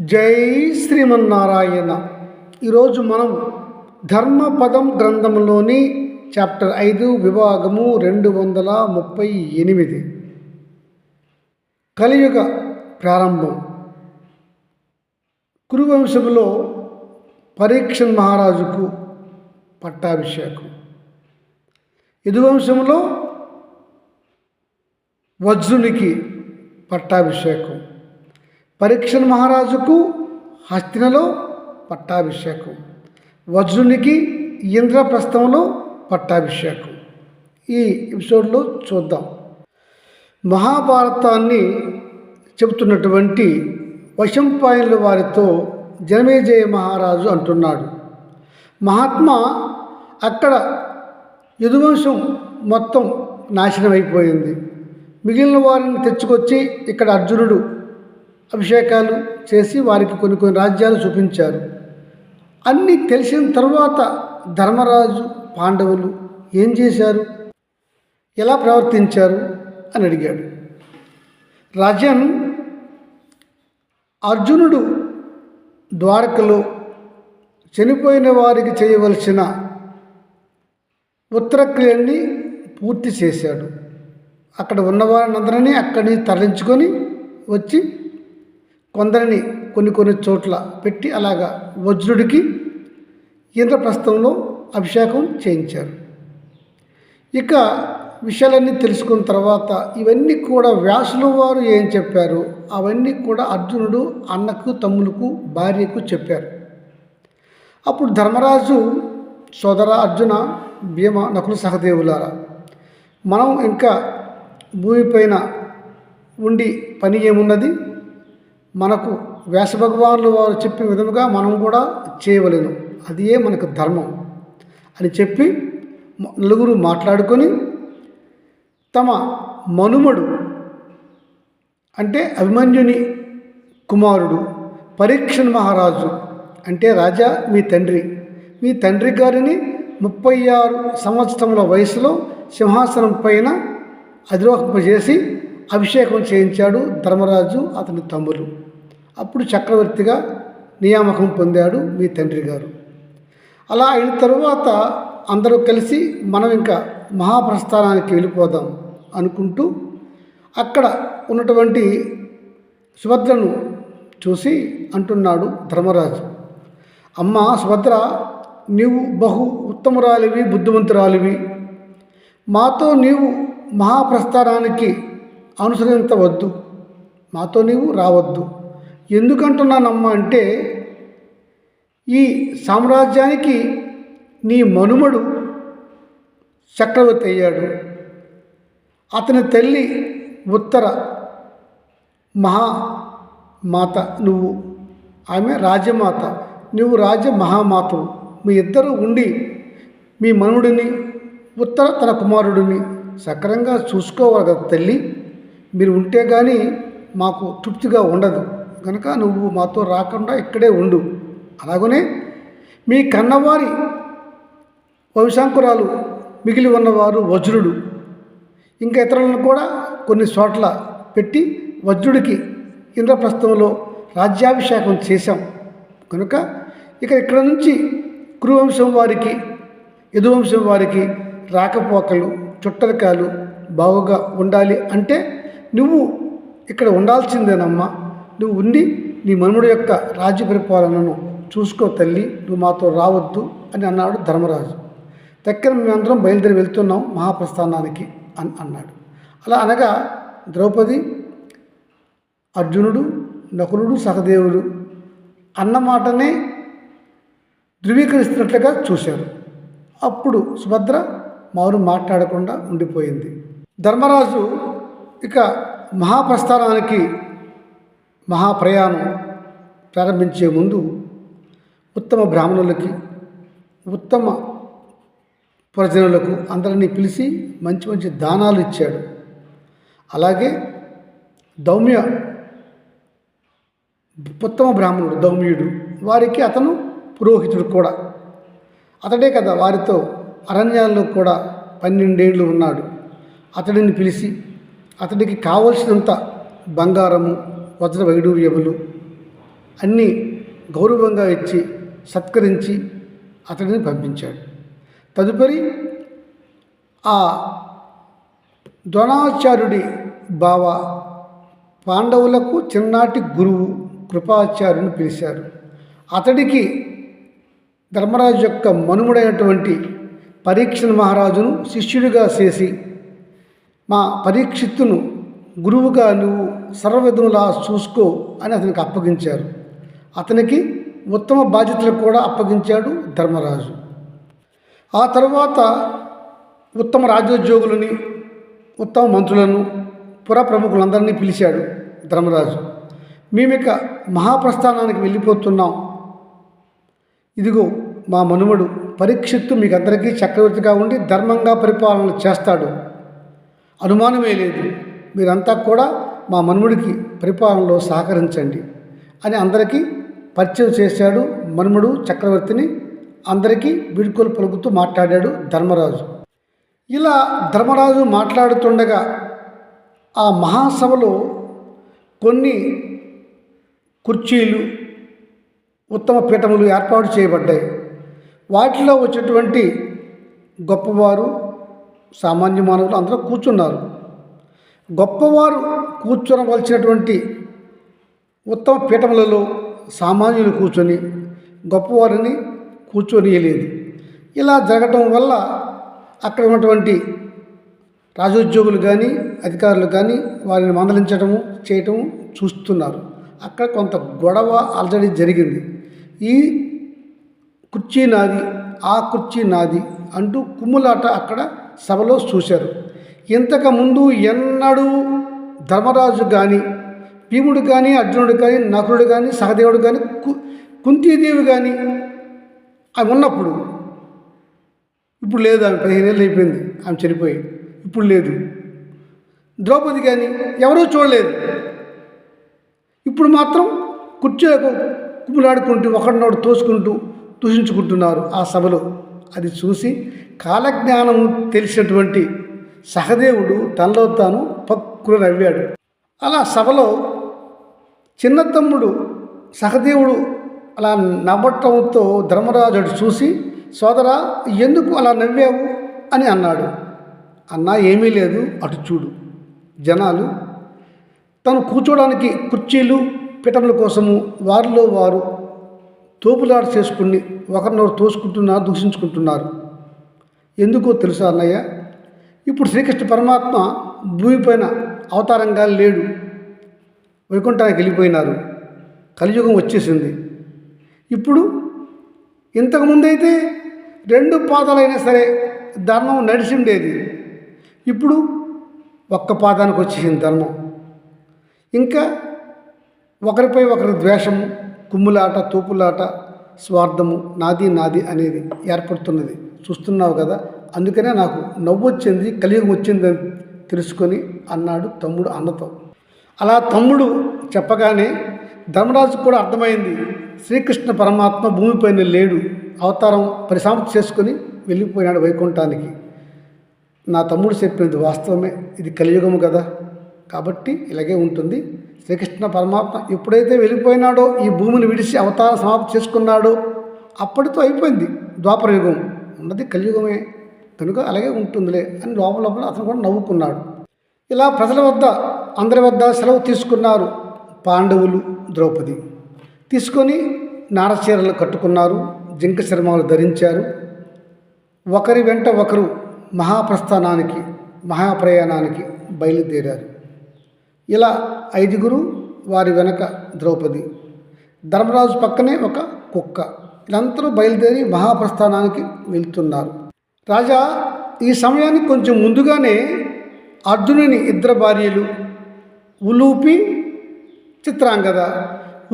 జై శ్రీమన్నారాయణ. ఈరోజు మనం ధర్మపదం గ్రంథంలోని చాప్టర్ ఐదు విభాగము రెండు వందల ముప్పై ఎనిమిది. కలియుగ ప్రారంభం. కురువంశంలో పరీక్షన్ మహారాజుకు పట్టాభిషేకం. యదువంశంలో వజ్రునికి పట్టాభిషేకం. పరీక్షణ మహారాజుకు హస్తినలో పట్టాభిషేకం. వజ్రునికి ఇంద్రప్రస్థంలో పట్టాభిషేకం. ఈ ఎపిసోడ్లో చూద్దాం. మహాభారతాన్ని చెబుతున్నటువంటి వశంపాయనుల వారితో జనమేజయ మహారాజు అంటున్నాడు. మహాత్మా అక్కడ యదువంశం మొత్తం నాశనం అయిపోయింది మిగిలిన వారిని తెచ్చుకొచ్చి ఇక్కడ అర్జునుడు అభిషేకాలు చేసి వారికి కొన్ని కొన్ని రాజ్యాలు చూపించారు. అన్నీ తెలిసిన తర్వాత ధర్మరాజు పాండవులు ఏం చేశారు? ఎలా ప్రవర్తించారు? అని అడిగాడు. రాజన్ అర్జునుడు ద్వారకలో చనిపోయిన వారికి చేయవలసిన ఉత్తరక్రియని పూర్తి చేశాడు. అక్కడ ఉన్నవారిని అందరినీ అక్కడి నుంచి తరలించుకొని వచ్చి కొందరిని కొన్ని కొన్ని చోట్ల పెట్టి అలాగా వజ్రుడికి ఇంద్రప్రస్థంలో అభిషేకం చేయించారు. ఇక విషయాలన్నీ తెలుసుకున్న తర్వాత ఇవన్నీ కూడా వ్యాసులు వారు ఏం చెప్పారు? అవన్నీ కూడా అర్జునుడు అన్నకు తమ్ములకు భార్యకు చెప్పారు. అప్పుడు ధర్మరాజు సోదర అర్జున భీమ నకులు సహదేవులారా మనం ఇంకా భూమిపైన ఉండి పని ఏమున్నది? మనకు వ్యాసభగవానులు వారు చెప్పిన విధముగా మనం కూడా చేయవలేను. అదే మనకు ధర్మం. అని చెప్పి నలుగురు మాట్లాడుకొని తమ మనుమడు అంటే అభిమన్యుని కుమారుడు పరీక్షణ మహారాజు అంటే రాజా మీ తండ్రి. మీ తండ్రి గారిని ముప్పై ఆరు సంవత్సరముల వయసులో సింహాసనం పైన అధిరోహింపజేసి అభిషేకం చేయించాడు ధర్మరాజు అతని తమ్ములు. అప్పుడు చక్రవర్తిగా నియామకం పొందాడు మీ తండ్రి గారు. అలా అయిన తరువాత అందరూ కలిసి మనం ఇంకా మహాప్రస్థానానికి వెళ్ళిపోదాం అనుకుంటూ అక్కడ ఉన్నటువంటి సుభద్రను చూసి అంటున్నాడు ధర్మరాజు. అమ్మ సుభద్ర నీవు బహు ఉత్తమురాలివి బుద్ధిమంతురాలివి. మాతో నీవు మహాప్రస్థానానికి అనుసరించవద్దు. మాతో నీవు రావద్దు. ఎందుకంటున్నానమ్మా అంటే ఈ సామ్రాజ్యానికి నీ మనుమడు చక్రవర్తి అయ్యాడు. అతని తల్లి ఉత్తర మహా మాత నువ్వు. ఆమె రాజమాత. నువ్వు రాజ మహామాతవు. మీ ఇద్దరు ఉండి మీ మనుడిని ఉత్తర తన కుమారుడిని సక్రంగా చూసుకోవాలి కదా తల్లి. మీరు ఉంటే కానీ మాకు తృప్తిగా ఉండదు. కనుక నువ్వు మాతో రాకుండా ఇక్కడే ఉండు. అలాగనే మీ కన్నవారి వంశాంకురాలు మిగిలి ఉన్నవారు వజ్రుడు ఇంకా ఇతరులను కూడా కొన్ని చోట్ల పెట్టి వజ్రుడికి ఇంద్రప్రస్థంలో రాజ్యాభిషేకం చేశాం. కనుక ఇక ఇక్కడ నుంచి కురువంశం వారికి యదువంశం వారికి రాకపోకలు చుట్టరికాలు బాగుగా ఉండాలి అంటే నువ్వు ఇక్కడ ఉండాల్సిందేనమ్మా. నువ్వు ఉండి నీ మనుమడి యొక్క రాజ్య పరిపాలనను చూసుకో తల్లి నువ్వు మాతో రావద్దు అని అన్నాడు ధర్మరాజు. దగ్గర మేమందరం బయలుదేరి వెళ్తున్నాం మహాప్రస్థానానికి అని అన్నాడు. అలా అనగా ద్రౌపది అర్జునుడు నకులుడు సహదేవుడు అన్న మాటనే ధృవీకరిస్తున్నట్లుగా చూశారు. అప్పుడు సుభద్ర మారు మాట్లాడకుండా ఉండిపోయింది. ధర్మరాజు ఇక మహాప్రస్థానానికి మహాప్రయాణం ప్రారంభించే ముందు ఉత్తమ బ్రాహ్మణులకి ఉత్తమ ప్రజనులకు అందరినీ పిలిచి మంచి మంచి దానాలు ఇచ్చాడు. అలాగే దౌమ్య ఉత్తమ బ్రాహ్మణుడు దౌమ్యుడు వారికి అతను పురోహితుడు కూడా. అతడే కదా వారితో అరణ్యాల్లో కూడా పన్నెండేళ్ళు ఉన్నాడు. అతడిని పిలిచి అతడికి కావలసినంత బంగారము వజ్ర వైడూర్యములు అన్నీ గౌరవంగా ఇచ్చి సత్కరించి అతడిని పంపించాడు. తదుపరి ఆ ద్రోణాచార్యుడి బావ పాండవులకు చిన్ననాటి గురువు కృపాచార్యుని పిలిచారు. అతడికి ధర్మరాజు యొక్క మనుముడైనటువంటి పరీక్షణ మహారాజును శిష్యుడిగా చేసి మా పరీక్షిత్తును గురువుగా నువ్వు సర్వవిధములా చూసుకో అని అతనికి అప్పగించారు. అతనికి ఉత్తమ బాధ్యతలు కూడా అప్పగించాడు ధర్మరాజు. ఆ తర్వాత ఉత్తమ రాజోద్యోగులని ఉత్తమ మంత్రులను పుర ప్రముఖులందరినీ పిలిచాడు ధర్మరాజు. మేమిక మహాప్రస్థానానికి వెళ్ళిపోతున్నాం. ఇదిగో మా మనుమడు పరీక్షిత్తు మీకు అందరికీ చక్రవర్తిగా ఉండి ధర్మంగా పరిపాలన చేస్తాడు. అనుమానమే లేదు. మీరంతా కూడా మా మనుమడికి పరిపాలనలో సహకరించండి అని అందరికీ పరిచయం చేశాడు మనుమడు చక్రవర్తిని. అందరికీ వీడ్కోలు పలుకుతూ మాట్లాడాడు ధర్మరాజు. ఇలా ధర్మరాజు మాట్లాడుతుండగా ఆ మహాసభలో కొన్ని కుర్చీలు ఉత్తమ పీఠములు ఏర్పాటు చేయబడ్డాయి. వాటిలో వచ్చేటువంటి గొప్పవారు సామాన్య మానవులు అందరూ కూర్చున్నారు. గొప్పవారు కూర్చోవలసినటువంటి ఉత్తమ పీఠములలో సామాన్యులు కూర్చొని గొప్పవారిని కూర్చొనియలేదు. ఇలా జరగటం వల్ల అక్కడ ఉన్నటువంటి రాజోద్యోగులు కానీ అధికారులు కానీ వారిని మందలించడము చేయటము చూస్తున్నారు. అక్కడ కొంత గొడవ ఆల్రెడీ జరిగింది. ఈ కుర్చీ నాది ఆ కుర్చీ నాది అంటూ కుమ్ములాట అక్కడ సభలో చూశారు. ఇంతకుముందు ఎన్నడూ ధర్మరాజు కానీ భీముడు కానీ అర్జునుడు కానీ నకులుడు కానీ సహదేవుడు కానీ కు కుంతీదేవి కానీ అవి ఉన్నప్పుడు ఇప్పుడు లేదు ఆమె పదిహేను ఏళ్ళు అయిపోయింది ఆమె చనిపోయి ఇప్పుడు లేదు. ద్రౌపది కానీ ఎవరూ చూడలేదు. ఇప్పుడు మాత్రం కుర్చీలకు కుమ్ములాడుకుంటూ ఒకడినోడు తోసుకుంటూ దూషించుకుంటున్నారు ఆ సభలో. అది చూసి కాలజ్ఞానం తెలిసినటువంటి సహదేవుడు తనలో తాను పక్కున నవ్వాడు అలా సభలో చిన్న తమ్ముడు సహదేవుడు అలా నవ్వటంతో ధర్మరాజు అటు చూసి సోదరా ఎందుకు అలా నవ్వావు? అని అన్నాడు. అన్నా ఏమీ లేదు అటు చూడు. జనాలు తను కూర్చోడానికి కుర్చీలు పీఠముల కోసము వారిలో వారు తోపులాట చేసుకుని ఒకరినొకరు తోసుకుంటున్నారు దూషించుకుంటున్నారు. ఎందుకో తెలుసా అన్నయ్య? ఇప్పుడు శ్రీకృష్ణ పరమాత్మ భూమిపైన అవతారంగా లేడు. వైకుంఠానికి వెళ్ళిపోయినారు. కలియుగం వచ్చేసింది. ఇప్పుడు ఇంతకుముందైతే రెండు పాదాలైనా సరే ధర్మం నడిచిండేది. ఇప్పుడు ఒక్క పాదానికి వచ్చేసింది ధర్మం. ఇంకా ఒకరిపై ఒకరి ద్వేషము కుమ్ములాట తూపులాట స్వార్థము నాది నాది అనేది ఏర్పడుతున్నది. చూస్తున్నావు కదా అందుకనే నాకు నవ్వు వచ్చింది కలియుగం వచ్చిందని తెలుసుకొని అన్నాడు తమ్ముడు అన్నతో. అలా తమ్ముడు చెప్పగానే ధర్మరాజుకు కూడా అర్థమైంది శ్రీకృష్ణ పరమాత్మ భూమిపైన లేడు అవతారం పరిసమాప్తి చేసుకొని వెళ్ళిపోయినాడు వైకుంఠానికి. నా తమ్ముడు చెప్పింది వాస్తవమే ఇది కలియుగము కదా. కాబట్టి ఇలాగే ఉంటుంది. శ్రీకృష్ణ పరమాత్మ ఎప్పుడైతే వెళ్ళిపోయినాడో ఈ భూమిని విడిచి అవతారం సమాప్తి చేసుకున్నాడో అప్పటితో అయిపోయింది ద్వాపరయుగం. ఉన్నది కలియుగమే. కనుక అలాగే ఉంటుందిలే అని లోపల లోపల అతను కూడా నవ్వుకున్నాడు. ఇలా ప్రజల వద్ద అందరి వద్ద సెలవు తీసుకున్నారు పాండవులు ద్రౌపది. తీసుకొని నారచీరలు కట్టుకున్నారు జింక చర్మాలు ధరించారు. ఒకరి వెంట ఒకరు మహాప్రస్థానానికి మహాప్రయాణానికి బయలుదేరారు. ఇలా ఐదుగురు వారి వెనక ద్రౌపది. ధర్మరాజు పక్కనే ఒక కుక్క. వీళ్ళందరూ బయలుదేరి మహాప్రస్థానానికి వెళ్తున్నారు. రాజా ఈ సమయానికి కొంచెం ముందుగానే అర్జునుని ఇద్దరు భార్యలు ఉలూపి చిత్రాంగద.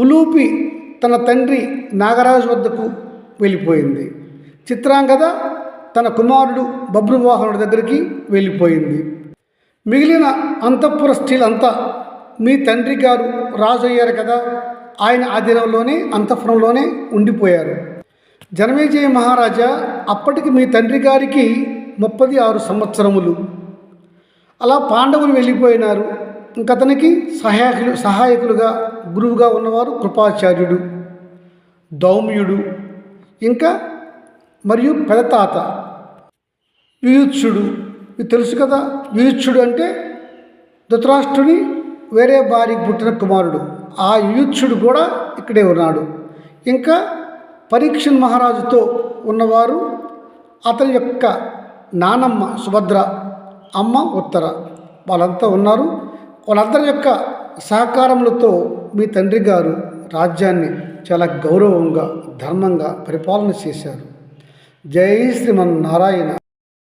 ఉలూపి తన తండ్రి నాగరాజు వద్దకు వెళ్ళిపోయింది. చిత్రాంగద తన కుమారుడు బబ్రువాహనుడి దగ్గరికి వెళ్ళిపోయింది. మిగిలిన అంతఃపుర స్త్రీలంతా మీ తండ్రి గారు రాజు అయ్యారు కదా ఆయన ఆధీనంలోనే అంతఃపురంలోనే ఉండిపోయారు. జనమేజయ మహారాజా అప్పటికి మీ తండ్రి గారికి ముప్పది ఆరు సంవత్సరములు. అలా పాండవులు వెళ్ళిపోయినారు. ఇంకతనికి సహాయకులు సహాయకులుగా గురువుగా ఉన్నవారు కృపాచార్యుడు దౌమ్యుడు ఇంకా మరియు పెదతాత యుయుత్సుడు ఇది తెలుసు కదా యుయుత్సుడు అంటే ధృతరాష్ట్రుని వేరే భార్యకు పుట్టిన కుమారుడు. ఆ యుయుత్సుడు కూడా ఇక్కడే ఉన్నాడు. ఇంకా పరీక్షన్ మహారాజుతో ఉన్నవారు అతని యొక్క నానమ్మ సుభద్ర అమ్మ ఉత్తర. వాళ్ళంతా ఉన్నారు. వాళ్ళందరి యొక్క సహకారములతో మీ తండ్రి గారు రాజ్యాన్ని చాలా గౌరవంగా ధర్మంగా పరిపాలన చేశారు. జై శ్రీమన్నారాయణ.